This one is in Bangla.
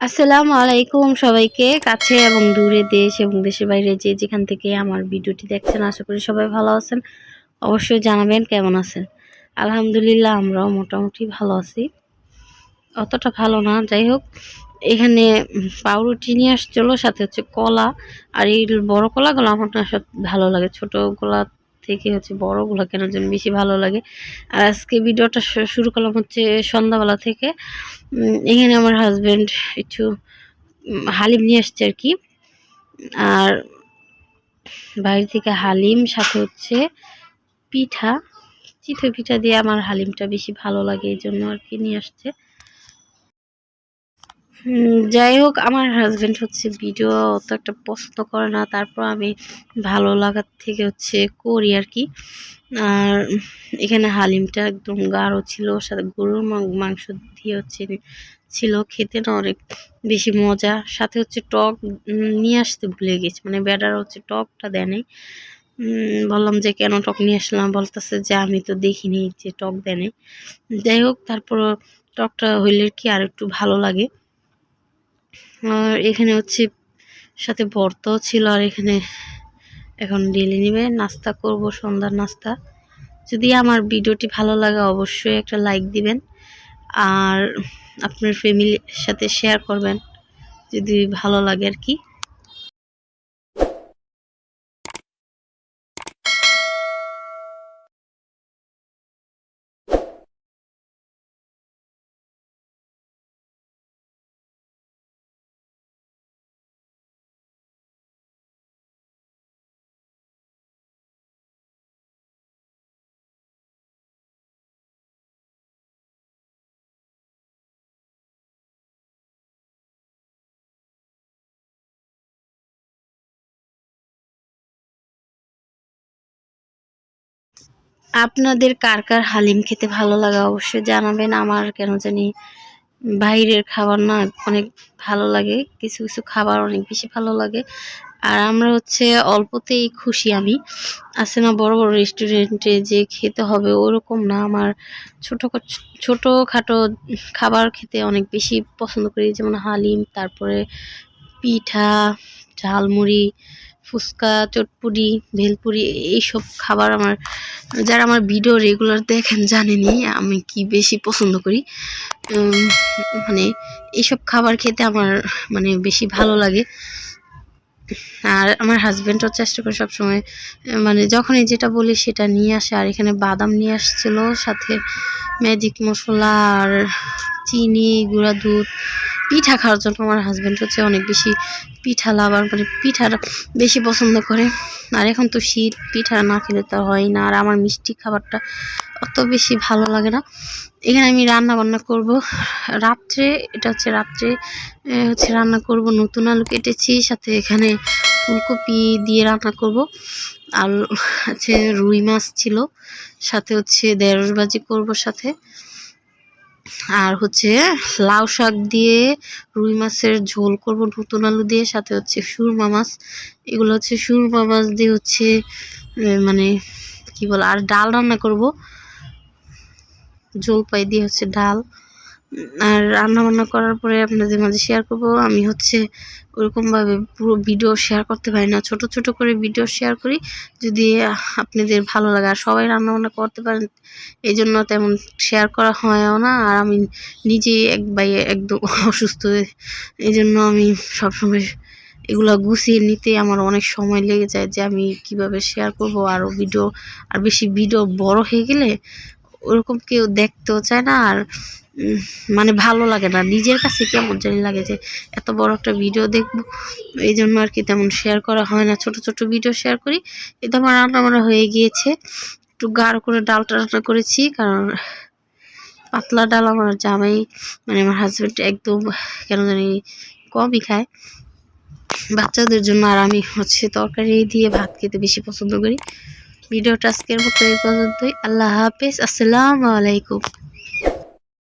আসসালামু আলাইকুম সবাইকে, কাছে এবং দূরে দেশ এবং দেশের বাইরে যে যেখান থেকে আমার ভিডিওটি দেখছেন, আশা করি সবাই ভালো আছেন। অবশ্যই জানাবেন কেমন আছেন। আলহামদুলিল্লাহ আমরাও মোটামুটি ভালো আছি। অতটা ভালো না, যাই হোক, এখানে পাউরুটি নিয়ে আসছিল, সাথে হচ্ছে কলা, আর এই বড় কলাগুলো আমার না ভালো লাগে, ছোট গোলা থেকে হচ্ছে বড়গুলো কেন যেন বেশি ভালো লাগে। আর আজকে ভিডিওটা শুরু করলাম হচ্ছে সন্ধ্যাবেলা থেকে। এখানে আমার হাজবেন্ড একটু হালিম নিয়ে আসছে আর কি। আর বাইরে থেকে হালিম, সাথে হচ্ছে পিঠা, চিতই পিঠা দিয়ে আমার হালিমটা বেশি ভালো লাগে, এই জন্য আর কি নিয়ে আসছে। যাই হোক, আমার হাজবেন্ড হচ্ছে ভিডিও অত একটা পছন্দ করে না। তারপর আমি ভালো লাগার থেকে হচ্ছে করি আর কি। আর এখানে হালিমটা একদম গাঢ় ছিল সাথে গরুর মাংস দিয়ে হচ্ছে ছিল, খেতে না অনেক বেশি মজা। সাথে হচ্ছে টক নিয়ে আসতে ভুলে গেছি মানে ব্যাডার হচ্ছে টকটা দেয় বললাম যে, কেন টক নিয়ে আসলাম? বলতেছে যে, আমি তো দেখিনি যে টক দেয় যাই হোক, তারপর টকটা হইলে কি আর একটু ভালো লাগে। আর এখানে হচ্ছে সাথে ভর্তাও ছিল আর এখানে এখন ডেলি নেবে। নাস্তা করব, সন্ধ্যার নাস্তা। যদি আমার ভিডিওটি ভালো লাগে অবশ্যই একটা লাইক দিবেন আর আপনার ফ্যামিলির সাথে শেয়ার করবেন। যদি ভালো লাগে আর কি। আপনাদের কার কার হালিম খেতে ভালো লাগে অবশ্যই জানাবেন। আমার কেন জানি বাইরের খাবার না অনেক ভালো লাগে, কিছু কিছু খাবার অনেক বেশি ভালো লাগে। আর আমরা হচ্ছে অল্পতেই খুশি আমি। আছে না বড় বড় রেস্টুরেন্টে যে খেতে হবে ওরকম না। আমার ছোট ছোট খাটো খাবার খেতে অনেক বেশি পছন্দ করি। যেমন হালিম, তারপরে পিঠা, ঝালমুড়ি ফুচকা চটপুরি ভেলপুরি, এইসব খাবার আমার, যারা আমার ভিডিও রেগুলার দেখেন জানেনই আমি কি বেশি পছন্দ করি। মানে এইসব খাবার খেতে আমার মানে বেশি ভালো লাগে। আর আমার হাজব্যান্ডও চেষ্টা করে সবসময় মানে যখনই যেটা বলি সেটা নিয়ে আসে। আর এখানে বাদাম নিয়ে আসছিল, সাথে ম্যাজিক মশলা আর চিনি, গুঁড়া দুধ পিঠা খাওয়ার জন্য আমার হাজব্যান্ড হচ্ছে অনেক বেশি পিঠা লাভার মানে পিঠাটা বেশি পছন্দ করে। আর এখন তো শীত, পিঠা না খেলে তো হয় না। আর আমার মিষ্টি খাবারটা অত বেশি ভালো লাগে না। এখানে আমি রান্না বান্না করব। রাত্রে, এটা হচ্ছে রাত্রে হচ্ছে রান্না করব নতুন আলু কেটেছি, সাথে এখানে ফুলকপি দিয়ে রান্না করব। আর হচ্ছে রুই মাছ ছিল, সাথে হচ্ছে ঢেঁড়স ভাজি করব সাথে। আর হচ্ছে লাউ শাক দিয়ে রুই মাছের ঝোল করব, নতুন আলু দিয়ে, সাথে হচ্ছে সুরমা মাছ। এগুলো হচ্ছে সুরমা মাছ দিয়ে হচ্ছে মানে কি বল, আর ডাল রান্না করব। জলপাই দিয়ে হচ্ছে ডাল। আর রান্না বান্না করার পরে আপনাদের মাঝে শেয়ার করব। আমি হচ্ছে ওরকমভাবে পুরো ভিডিও শেয়ার করতে পারি না। ছোট ছোট করে ভিডিও শেয়ার করি যদি আপনাদের ভালো লাগে। আর সবাই রান্না বান্না করতে পারেন এই জন্য তেমন শেয়ার করা হয়ও না। আর আমি নিজেই এক বাই একদম অসুস্থ। এই জন্য আমি সবসময় এগুলো গুছিয়ে নিতে আমার অনেক সময় লেগে যায় যে আমি কীভাবে শেয়ার করব। আরও ভিডিও আর বেশি ভিডিও বড় হয়ে গেলে ওরকম কেউ দেখতেও চায় না। আর মানে ভালো লাগে না। নিজের কাছে কেমন জানি লাগে যে এত বড় একটা ভিডিও দেখব। এই জন্য আর কি তেমন শেয়ার করা হয় না। ছোট ছোট ভিডিও শেয়ার করি। এটা আমার রান্না হয়ে গিয়েছে। একটু গাঢ় করে ডালটা রান্না করেছি, কারণ পাতলা ডাল আমার জামাই মানে আমার হাজব্যান্ড একদম কেন জানি কমই খায়। বাচ্চাদের জন্য আর আমি হচ্ছে তরকারি দিয়ে ভাত খেতে বেশি পছন্দ করি। ভিডিওটা আজকের মতো এই পর্যন্তই। আল্লাহ হাফেজ। আসসালামু আলাইকুম।